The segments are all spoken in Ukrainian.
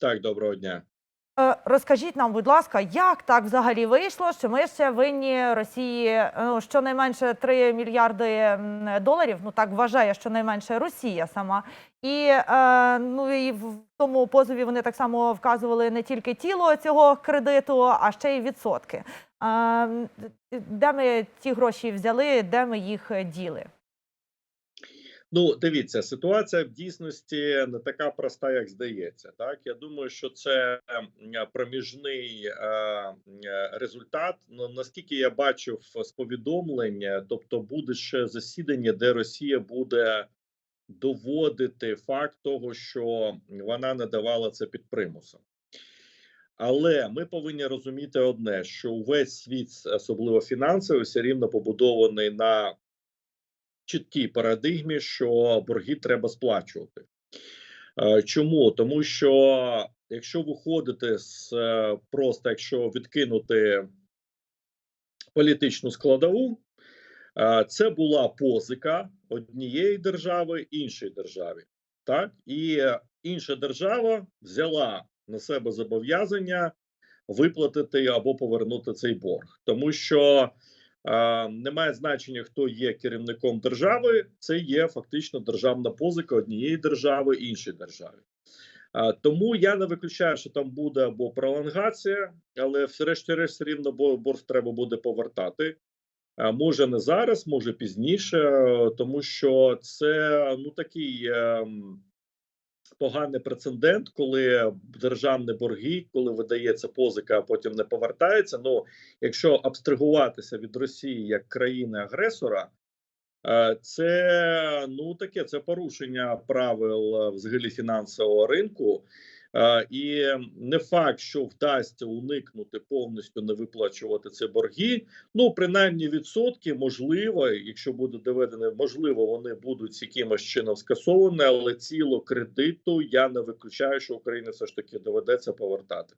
Так, доброго дня. Е, Розкажіть нам, будь ласка, як так взагалі вийшло, що ми ще винні Росії е, ну, щонайменше 3 мільярди доларів. Ну так вважає щонайменше Росія сама. І е, ну і в тому позові вони так само вказували не тільки тіло цього кредиту, а ще й відсотки. Е, де ми ті гроші взяли, де ми їх діли? Ну, дивіться, ситуація в дійсності не така проста, як здається. Так, я думаю, що це проміжний е, результат. Ну наскільки я бачив з повідомлення, тобто буде ще засідання, де Росія буде доводити факт того, що вона не давала це під примусом. Але ми повинні розуміти одне: що увесь світ, особливо фінансовий, все рівно побудований на чіткій парадигмі, що борги треба сплачувати. Е, Чому? Тому що якщо виходити з е, просто, якщо відкинути політичну складову, е, це була позика однієї держави іншій державі. Так, і інша держава взяла на себе зобов'язання виплатити або повернути цей борг, тому що немає значення, хто є керівником держави. Це є фактично державна позика однієї держави іншій державі. Тому я не виключаю, що там буде або пролонгація, але врешті-решт рівно борг треба буде повертати. Може не зараз, може пізніше, тому що це ну такий ем, поганий прецедент, коли державні борги, коли видається позика, а потім не повертається. Ну, якщо абстрагуватися від Росії як країни-агресора, е, це ну таке це порушення правил е, взагалі фінансового ринку. Е, І не факт, що вдасться уникнути повністю не виплачувати ці борги. Ну, принаймні, відсотки можливо, якщо буде доведено, можливо, вони будуть якимось чином скасовані, але ціло кредиту я не виключаю, що Україні все ж таки доведеться повертати.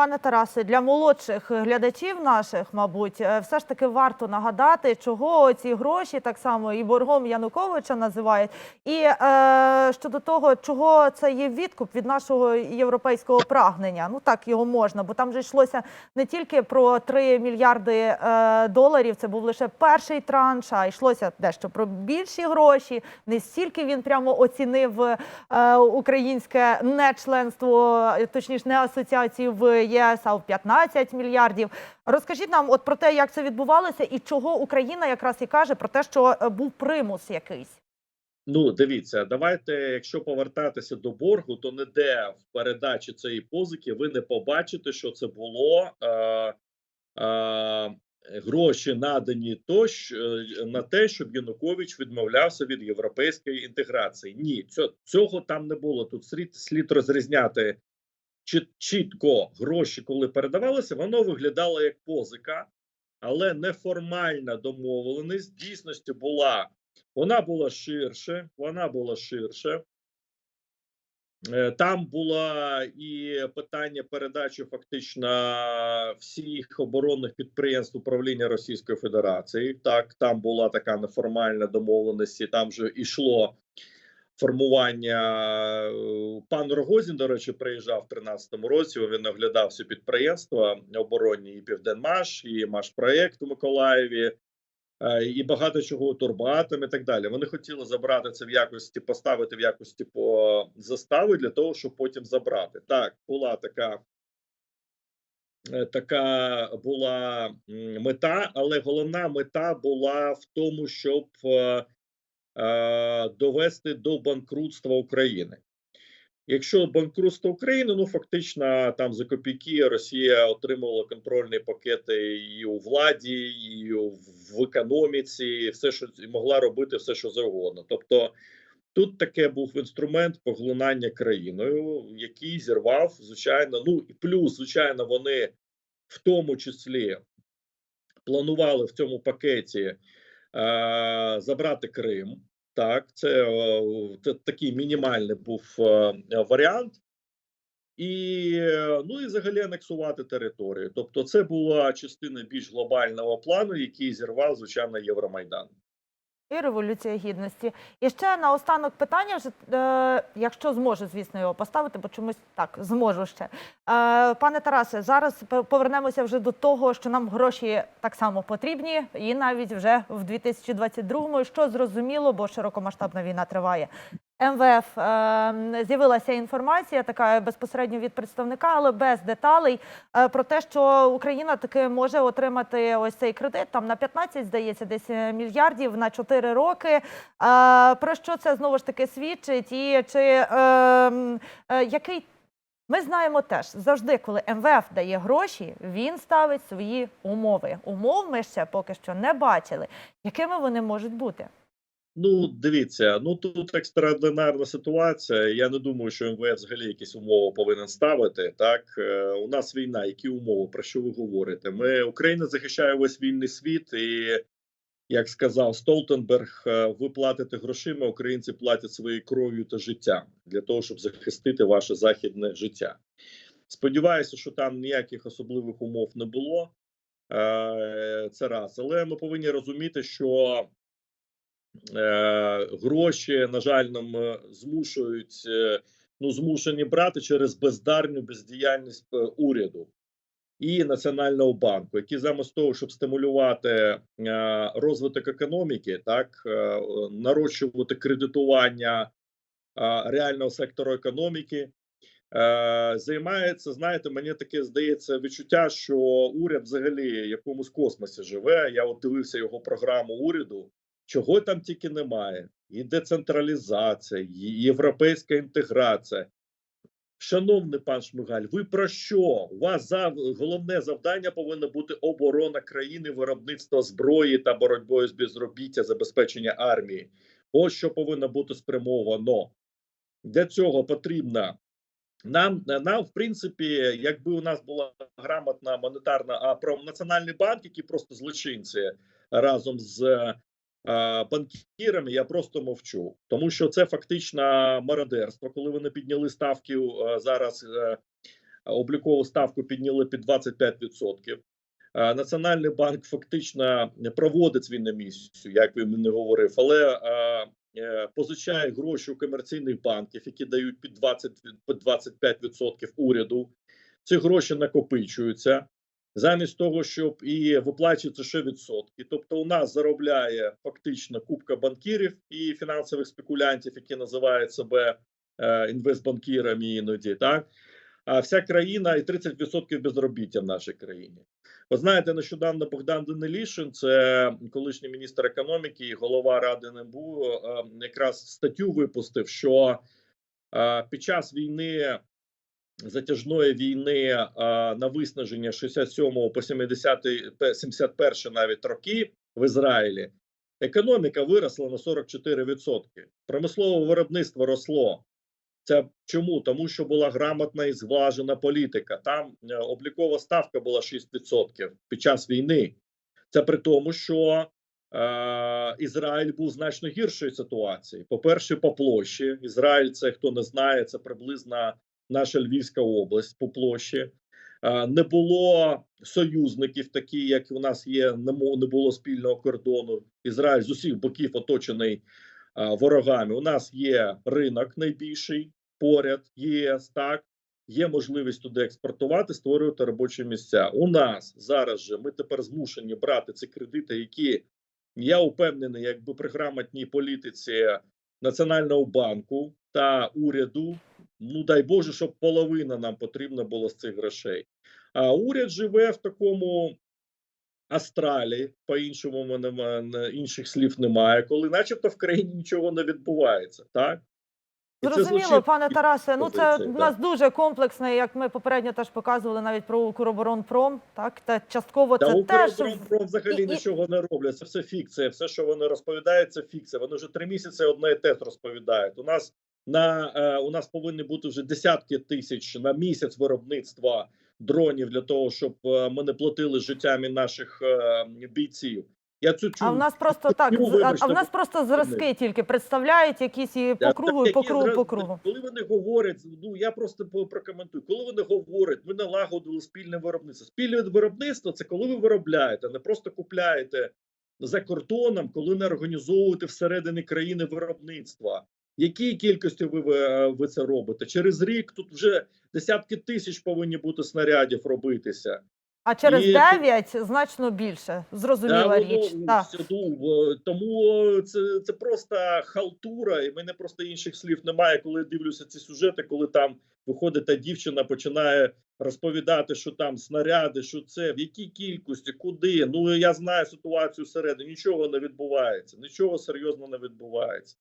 Пане Тарасе, для молодших глядачів наших, мабуть, е, все ж таки варто нагадати, чого ці гроші так само і боргом Януковича називають, і е, щодо того, чого це є відкуп від нашого європейського прагнення. Ну так його можна, бо там же йшлося не тільки про 3 мільярди е, доларів. Це був лише перший транш, а йшлося дещо про більші гроші. Не стільки він прямо оцінив е, українське нечленство, точніше, не асоціацію в ЄС, а в 15 мільярдів. Розкажіть нам от про те, як це відбувалося, і чого Україна якраз і каже про те, що е, був примус якийсь. Ну, дивіться, давайте, якщо повертатися до боргу, то ніде в передачі цієї позики ви не побачите, що це було е, е, гроші надані то, е, на те, щоб Янукович відмовлявся від європейської інтеграції. Ні, цього, там не було. Тут слід, слід розрізняти чітко гроші, коли передавалися, воно виглядало як позика, але неформальна домовленість дійсності була. Вона була ширше, вона була ширше. Е, Там була і питання передачі фактично всіх оборонних підприємств управління Російської Федерації. Так, там була така неформальна домовленість, і там вже йшло формування. е, Пан Рогозін, до речі, приїжджав в 13-му році. Він оглядав всі підприємства оборонні і Південмаш, і Машпроєкт у Миколаєві. е, І багато чого турбатом і так далі. Вони хотіли забрати це в якості, поставити в якості по застави для того, щоб потім забрати. Так, була така, е, така була мета, але головна мета була в тому, щоб довести до банкрутства України. Якщо банкрутство України, ну фактично там за копійки Росія отримувала контрольні пакети і у владі, і в економіці, і все, що і могла робити все, що завгодно. Тобто тут таке був інструмент поглинання країною, який зірвав, звичайно. Ну і плюс, звичайно, вони в тому числі планували в цьому пакеті е, забрати Крим. Так, це, е, це такий мінімальний був е, варіант. І е, ну і взагалі анексувати територію. Тобто, це була частина більш глобального плану, який зірвав звичайно Євромайдан. І революція гідності. І ще на останок питання, вже, е, якщо зможу, звісно, його поставити, бо чомусь так зможу ще. Е, пане Тарасе, зараз повернемося вже до того, що нам гроші так само потрібні, і навіть вже в 2022-му, що зрозуміло, бо широкомасштабна війна триває. МВФ е, з'явилася інформація, така безпосередньо від представника, але без деталей е, про те, що Україна таки може отримати ось цей кредит там на 15, здається, десь е, мільярдів на 4 роки. Про що це знову ж таки свідчить? І чи е, е, який ми знаємо теж завжди, коли МВФ дає гроші, він ставить свої умови. Умов ми ще поки що не бачили. Якими вони можуть бути? Ну, дивіться, ну тут екстраординарна ситуація. Я не думаю, що МВФ взагалі якісь умови повинен ставити. Так Е, у нас війна. Які умови? Про що ви говорите? Ми Україна захищає весь вільний світ, і як сказав Столтенберг, е, ви платите грошима, українці платять своєю кров'ю та життям для того, щоб захистити ваше західне життя. Сподіваюся, що там ніяких особливих умов не було. Е, Це раз, але ми повинні розуміти, що гроші, на жаль, нам е, змушують е, ну змушені брати через бездарну бездіяльність е, уряду і Національного банку, які замість того, щоб стимулювати е, розвиток економіки, так е, нарощувати кредитування е, реального сектору економіки. Е, займається, знаєте, мені таке здається відчуття, що уряд взагалі в якомусь космосі живе. Я от дивився його програму уряду. Чого там тільки немає: і децентралізація, і європейська інтеграція. Шановний пан Шмигаль, ви про що? У вас за головне завдання повинно бути оборона країни, виробництво зброї та боротьбою з безробіття, забезпечення армії. Ось що повинно бути спрямовано. Для цього потрібна нам, нам, в принципі, якби у нас була грамотна монетарна, а про національний банк, які просто злочинці разом з банкірами, я просто мовчу, тому що це фактично мародерство. Коли вони підняли ставки е, зараз, е, облікову ставку підняли під 25%. Е, Національний банк фактично проводить свою місію, як він не говорив, але е, позичає гроші у комерційних банків, які дають під 20 під 25% уряду. Ці гроші накопичуються замість того, щоб і виплачується ще відсотки. Тобто, у нас заробляє фактично купка банкірів і фінансових спекулянтів, які називають себе е, інвестбанкірами іноді, так а вся країна і 30% безробіття в нашій країні. Ви знаєте, нещодавно Богдан Данилішин, це колишній міністр економіки і голова ради НБУ, е, якраз статтю випустив, що е, під час війни. Затяжної війни на виснаження 67 по 70 пе- 71 навіть роки в Ізраїлі економіка виросла на 44%. Промислове виробництво росло. Це чому? Тому що була грамотна і зважена політика. Там е, облікова ставка була 6% під час війни. Це при тому, що е, Ізраїль був значно гіршої ситуації. По-перше, по площі. Ізраїль, це хто не знає, це приблизно наша Львівська область по площі. Не було союзників, такі як у нас є, не було спільного кордону. Ізраїль з усіх боків оточений ворогами. У нас є ринок найбільший поряд, ЄС, так є можливість туди експортувати, створювати робочі місця. У нас зараз же ми тепер змушені брати ці кредити, які я упевнений, якби при грамотній політиці Національного банку та уряду. Ну дай Боже, щоб половина нам потрібна була з цих грошей. А уряд живе в такому астралі, по-іншому в мене інших слів немає, коли, начебто, в країні нічого не відбувається, так? Зрозуміло, пане Тарасе. Ну це в нас дуже комплексне, як ми попередньо теж показували навіть про Укроборонпром. Так та частково Та це теж Укроборонпром взагалі і- нічого не роблять. Це все фікція. Все, що вони розповідають, це фікція. Вони вже три місяці одне і те розповідають. У нас на е, у нас повинні бути вже десятки тисяч на місяць виробництва дронів для того, щоб е, ми не платили життями наших е, бійців. Я цю чую. А в нас просто так, а- а в нас просто зразки тільки представляють якісь і по кругу, і по кругу, по кругу. Коли вони говорять, ну я просто прокоментую. Коли вони говорять, ми налагодили спільне виробництво. Спільне виробництво це коли ви виробляєте, не просто купляєте за кордоном, коли не організовуєте всередині країни виробництва. Якій кількості ви, ви, ви це робите? Через рік тут вже десятки тисяч повинні бути снарядів робитися. А через І- 9 значно більше. Зрозуміла Да, річ. воно, Так. все, ну, тому це, це просто халтура, і в мене просто інших слів немає, коли дивлюся ці сюжети, коли там виходить та дівчина, починає розповідати, що там снаряди, що це, в якій кількості, куди. Ну я знаю ситуацію всередині, нічого не відбувається, нічого серйозно не відбувається.